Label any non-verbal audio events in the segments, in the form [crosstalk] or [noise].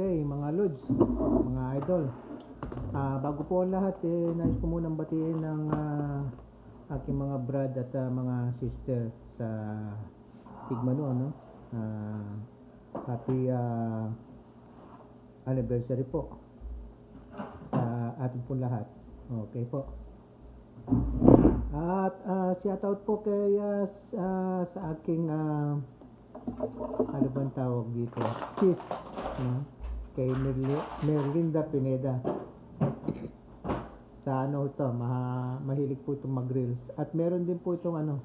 Okay, mga lods, mga idol. Ah, bago po ang lahat, eh, nais ko munang batiin ng ah, aking mga brad at ah, mga sister sa Sigma no, no? Ah, happy ah, anniversary po sa ating po lahat. Okay po. At ah, shout out po kay ah, sa aking ah, ano bang tawag dito? Sis. No? Kay Merli- Merlinda Pineda. sa ano ito, maha, mahilig po itong mag-reels. At meron din po itong ano,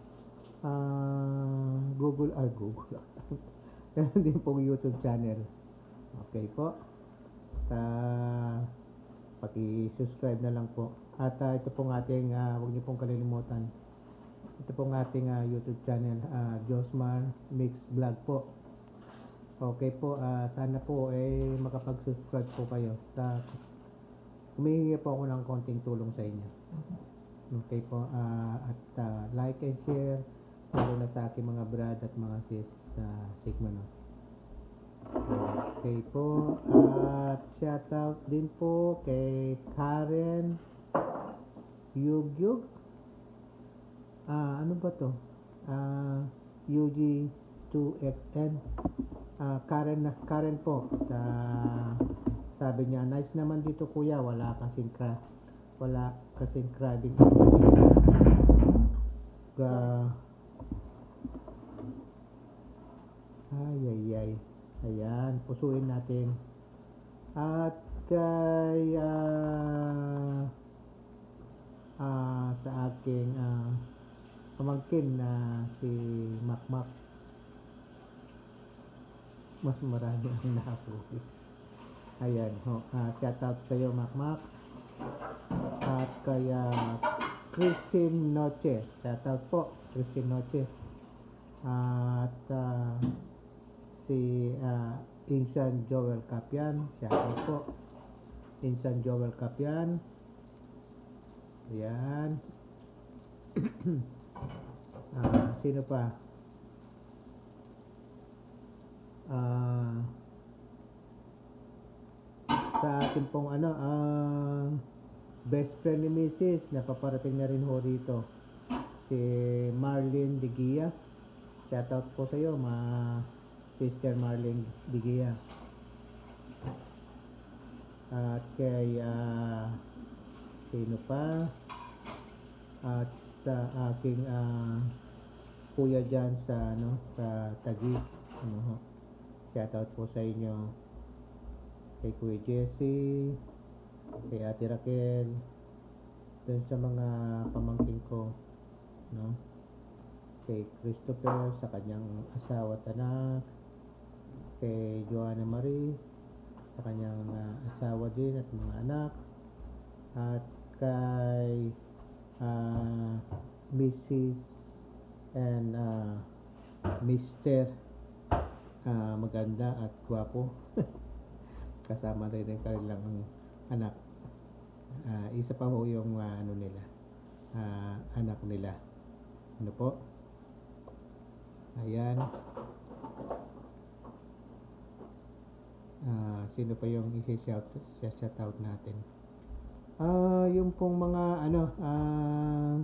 ah, Google, ah, Google. [laughs] meron din pong YouTube channel. Okay po. Ta paki-subscribe na lang po. At ah, ito pong ating, ah, huwag niyo pong kalilimutan. Ito pong ating ah, YouTube channel, ah, Josmar Mix Vlog po. Okay po, ah, sana po eh makapag-subscribe po kayo. Ta humihingi po ako ng konting tulong sa inyo. Okay po, ah, at ah, like and share lalo na sa aking mga brad at mga sis sa Sigma no. Okay po, at shout out din po kay Karen Yugyug. Ah, ano ba to? Ah, UG2XN. Ah, Karen Karen po. Ah, sabi niya, nice naman dito kuya, wala kasing cra wala kasing crabbing Ga Ay, ay, ay. Ayan, pusuin natin. At kay ah, ah, sa aking ah, pamangkin na si Makmak. Mas marami ang nahuli. Ayan, ho. Ah, shout out sa iyo, Makmak. At kaya Christine Noche. Shout out po, Christine Noche. At ah, si ah, Insan Joel Capian. Shout out po. Insan Joel Capian. Ayan. [clears throat] Ah, sino pa? Ah, sa atin pong ano, ah, best friend ni Mrs. Napaparating na rin ho rito. Si Marlene Digia. Shout out po sa iyo, ma Sister Marlene Digia. At kay ah, sino pa? At sa aking ah, kuya dyan sa ano sa Taguig ano ho shout out po sa inyo kay Kuya Jesse kay Ate Raquel dun sa mga pamangkin ko no kay Christopher sa kanyang asawa at anak kay Joanna Marie sa kanyang ah, asawa din at mga anak at kay ah, Mrs. and ah, Mr. ah, maganda at gwapo. [laughs] Kasama rin ang kanilang anak. Ah, isa pa ho yung ah, ano nila. Ah, anak nila. Ano po? Ayan. Ah, sino pa yung isi-shout shout out natin? Ah, yung pong mga ano ah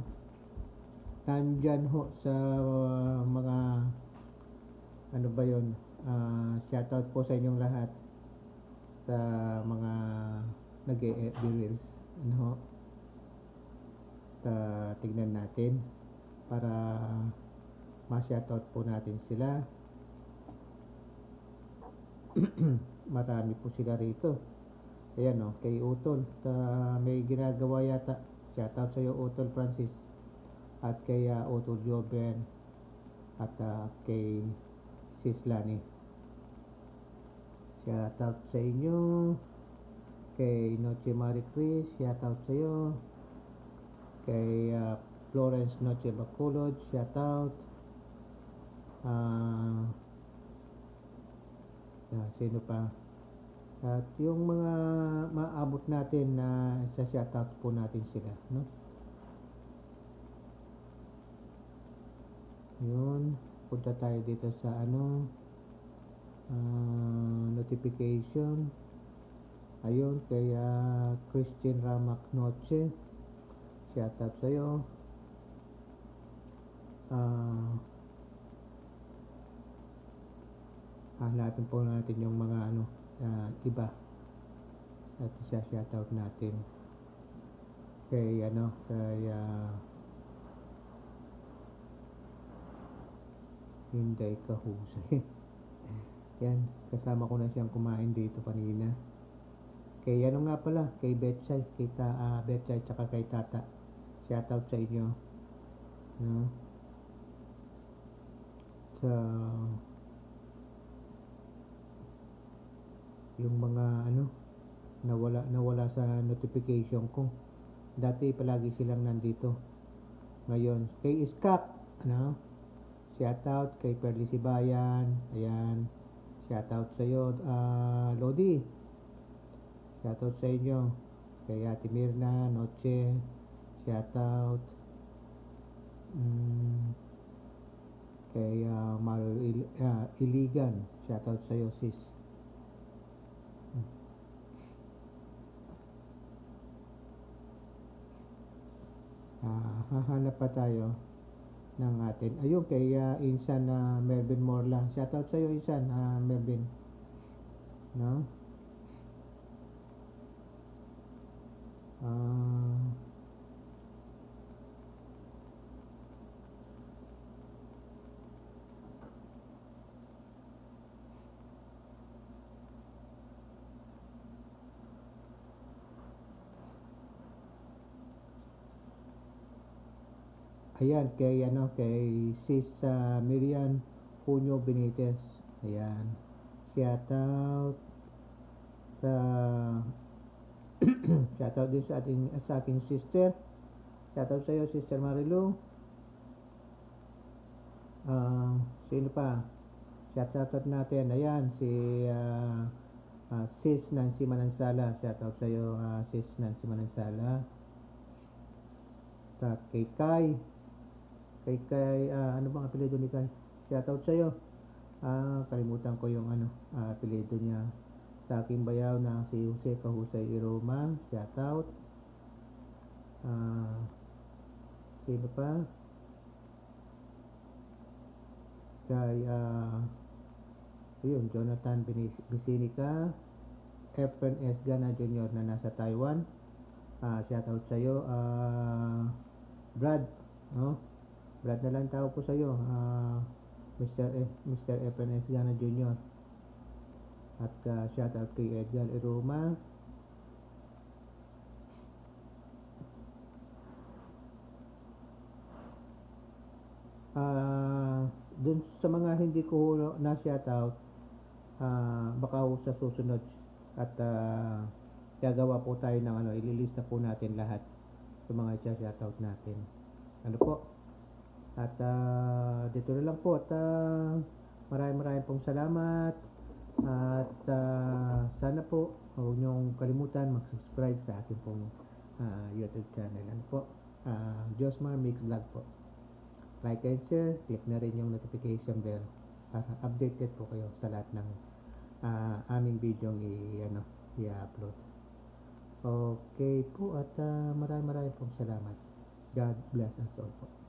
nandyan ho sa uh, mga ano ba yon Ah, shout out po sa inyong lahat sa mga nag-FB Reels ano ho? Ta, tignan natin para ma-shoutout po natin sila. [clears throat] Marami po sila rito. Ayan o kay Utol. Ta, may ginagawa yata. Shoutout sa iyo Utol Francis. At kay uh, Utol Joben at ah, kay Sis Lani. Shoutout sa inyo. Kay Noche Marie Chris shoutout sa iyo. Kay ah, Florence Noche Bacolod shoutout ah ah, sino pa? At yung mga maabot natin na sa shoutout po natin sila no? Yun punta tayo dito sa ano ah, notification. Ayun, kay ah, Christian Ramac Noche. Shout out sa'yo. Ah, hanapin po natin yung mga ano, ah, iba. At isa shout out natin. Kay ano, kay ah, Hinday Kahusay. Yan, kasama ko na siyang kumain dito kanina. Kay ano nga pala, kay Betchay, kay ta, ah, Betchay, tsaka kay Tata. Shout out sa inyo. No? Sa yung mga ano nawala nawala sa notification ko. Dati palagi silang nandito. Ngayon, kay Iskak, ano? Shout out kay Perly Sibayan. Ayan. Shout out sa iyo, ah, Lodi. Shout out sa inyo. Kay Ate Mirna, Noche. Shout out. Mm, kay ah, Mario Il- ah, Iligan. Shout out sa iyo, sis. Ah, hahanap pa tayo ng atin. Ayun, kay ah, Insan na Melvin Morla. Shout out sa iyo, Insan, ah, Melvin. No? Ah, Ayan, kay ano, kay Sis ah, Miriam Junio Benitez. Ayan. Shout out sa [clears throat] shout out din sa ating sa aking sister. Shout out sa iyo, Sister Marilu. Ah, sino pa? Shout out natin. Ayan, si ah, ah, Sis Nancy Manansala. Shout out sa iyo, ah, Sis Nancy Manansala. Ta kay Kai. Kay Kai, ah, ano bang apelyido ni Kai? Shout out sa iyo. Ah, kalimutan ko yung ano, ah, apelyido niya. Sa aking bayaw na si Jose Kahusay Iroma. Shout out. Ah, sino pa? Kay, ah, yun, Jonathan Bisinica. Efren S. Gana Jr. na nasa Taiwan. Ah, shout out sa iyo. Ah, Brad, no? Brad na lang tawag ko sa iyo. Ah, Mr. E, Mr. Efren S. Gana Jr. At ah, shout out kay Edgar Iroma. Ah, dun sa mga hindi ko na shout out, ah, baka sa susunod at ah, gagawa po tayo ng ano, ililista po natin lahat sa mga shout out natin. Ano po? At ah, dito na lang po at ah, maraming maraming pong salamat at ah, sana po huwag niyong kalimutan mag-subscribe sa akin pong ah, YouTube channel. Ano po? Ah, Josmar Mix Vlog po. Like and share, click na rin yung notification bell para updated po kayo sa lahat ng ah, aming video i ano, i-upload. Okay po at ah, maraming maraming pong salamat. God bless us all po.